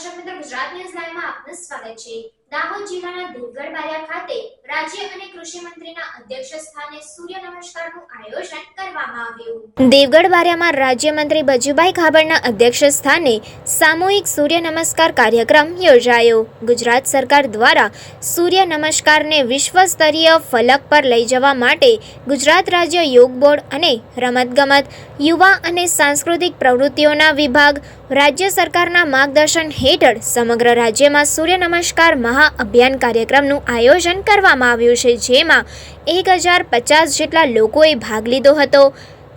દર્શક મિત્રો ગુજરાત ન્યૂઝ લાઈવમાં આપનું સ્વાગત છે બારિયા ખાતે રાજ્ય અને કૃષિ મંત્રીના અધ્યક્ષ સૂર્ય નમસ્કારનું આયોજન કરવામાં આવ્યું. દેવગઢ બારિયામાં રાજ્યમંત્રી બજુભાઈ ખાબડના અધ્યક્ષ સ્થાને સામૂહિક સૂર્ય નમસ્કાર કાર્યક્રમ યોજાયો. ગુજરાત સરકાર દ્વારા સૂર્ય નમસ્કારને વિશ્વ સ્તરીય ફલક પર લઈ જવા માટે ગુજરાત રાજ્ય યોગ બોર્ડ અને રમતગમત, યુવા અને સાંસ્કૃતિક પ્રવૃત્તિઓના વિભાગ, રાજ્ય સરકારના માર્ગદર્શન હેઠળ સમગ્ર રાજ્યમાં સૂર્ય નમસ્કાર મહાઅભિયાન કાર્યક્રમનું આયોજન કરવામાં આવ્યું છે, જેમાં એક હજાર પચાસ જેટલા લોકોએ ભાગ લીધો હતો.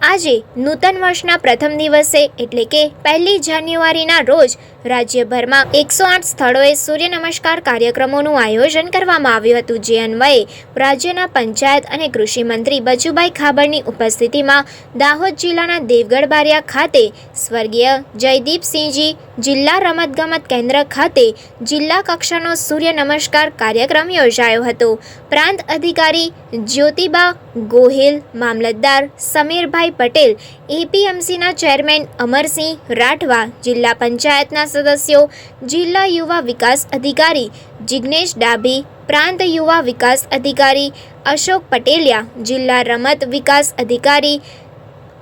આજે નૂતન વર્ષના પ્રથમ દિવસે એટલે કે પહેલી જાન્યુઆરીના રોજ રાજ્યભરમાં એકસો આઠ સ્થળોએ સૂર્ય નમસ્કાર કાર્યક્રમોનું આયોજન કરવામાં આવ્યું હતું, જે અન્વયે રાજ્યના પંચાયત અને કૃષિમંત્રી બચુભાઈ ખાબડની ઉપસ્થિતિમાં દાહોદ જિલ્લાના દેવગઢ બારિયા ખાતે સ્વર્ગીય જયદીપસિંહજી જિલ્લા રમતગમત કેન્દ્ર ખાતે જિલ્લા કક્ષાનો સૂર્ય નમસ્કાર કાર્યક્રમ યોજાયો હતો. પ્રાંત અધિકારી જ્યોતિબા ગોહિલ, મામલતદાર સમીરભાઈ પટેલ, એપીએમસીના ચેરમેન અમરસિંહ રાઠવા, જિલ્લા પંચાયતના સદસ્યો, જિલ્લા યુવા વિકાસ અધિકારી જિગ્નેશ ડાભી, પ્રાંત યુવા વિકાસ અધિકારી અશોક પટેલિયા, જિલ્લા રમત વિકાસ અધિકારી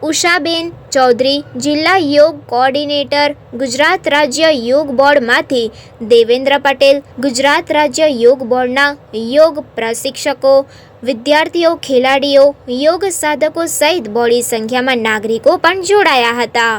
ઉષાબેન ચૌધરી, જિલ્લા યોગ કોઓર્ડિનેટર, ગુજરાત રાજ્ય યોગ બોર્ડમાંથી દેવેન્દ્ર પટેલ, ગુજરાત રાજ્ય યોગ બોર્ડના યોગ પ્રશિક્ષકો, વિદ્યાર્થીઓ, ખેલાડીઓ, યોગ સાધકો સહિત બોડી સંખ્યામાં નાગરિકો પણ જોડાયા હતા.